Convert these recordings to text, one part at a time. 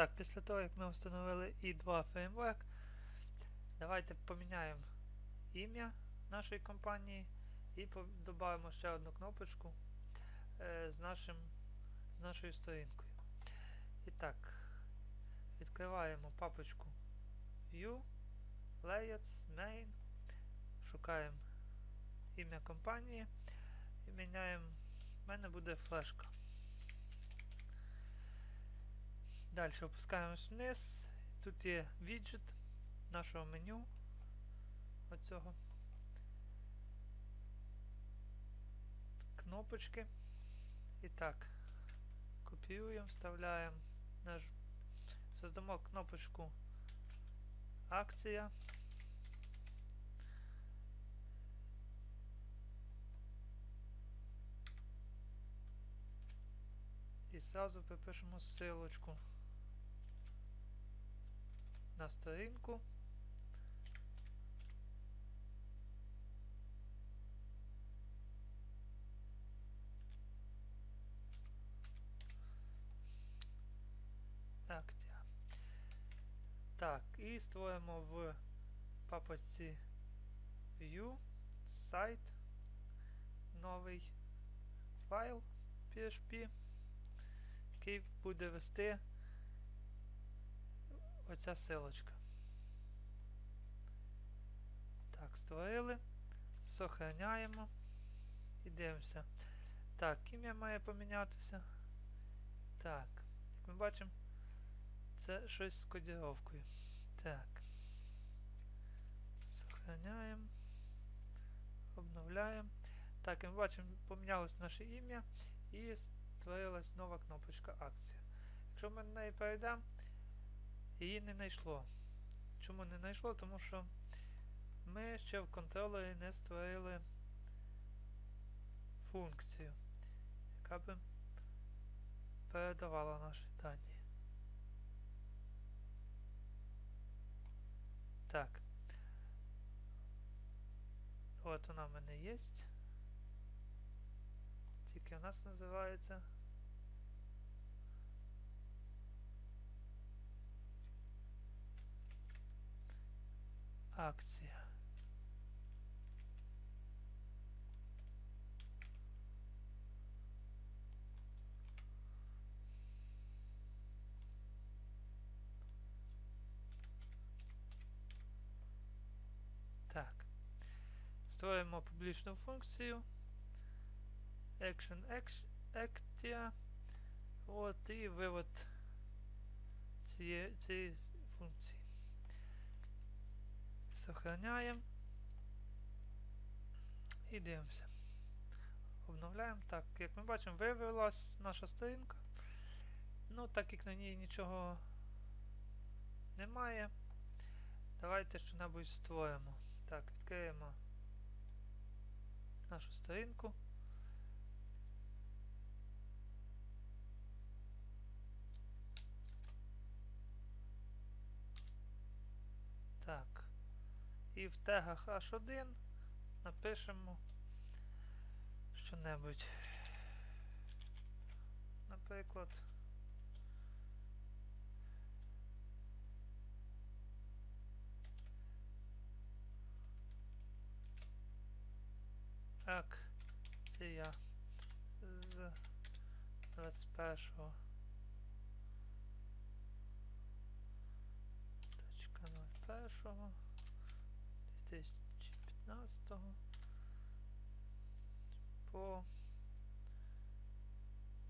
Так, після того, як ми встановили i2 фреймворк, давайте поміняємо ім'я нашої компанії і додамо ще одну кнопочку е, з, нашим, з нашою сторінкою. І так, відкриваємо папочку View, Layouts, Main, шукаємо ім'я компанії і міняємо. У мене буде флешка. Далі опускаємось вниз. Тут є віджит нашого меню. Оцього. Кнопочки. І так, копіюємо, вставляємо наш. Создамо кнопочку акція. І зразу припишемо ссылочку на сторінку. Актія. Так, і створимо в папочці View сайт новий файл PHP, який буде вести оця силочка. Так, створили, сохраняємо і дивимося. Так, ім'я має помінятися. Так, як ми бачимо, це щось з кодіровкою. Так. Сохраняємо. Обновляємо. Так, як ми бачимо, помінялось наше ім'я і створилась нова кнопочка акція. Якщо ми на неї перейдемо, її не знайшло. Чому не знайшло? Тому що ми ще в контролері не створили функцію, яка би передавала наші дані. Так. От вона в мене є. Тільки у нас називається акція. Так. Створюємо публічну функцію. Action Actia. От і вивод цієї, цієї функції. Сохраняємо. І дивимося. Обновляємо. Так, як ми бачимо, виявилась наша сторінка. Ну, так як на ній нічого немає, давайте що-небудь створимо. Так, відкриємо нашу сторінку. Так. І в тегах H1 напишемо що-небудь. Наприклад. Це я з 21 точка 01 2015 по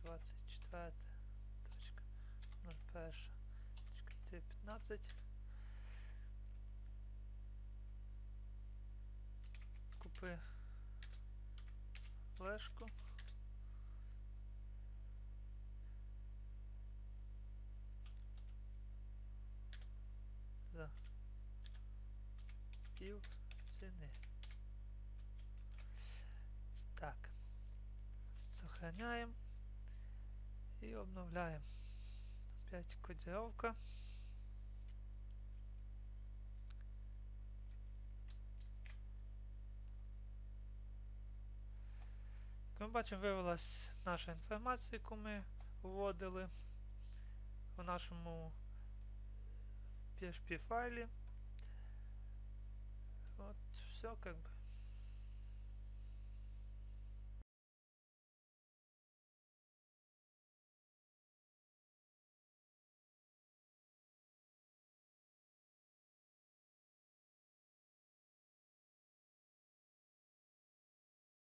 24 точка 01 точка 15 купи флешку. За пів ціни. Так. Сохраняємо і обновляємо. Опять кодировка. Ми бачимо, вивелась наша інформація, яку ми вводили. в нашому PHP файлі. Вот, все как бы.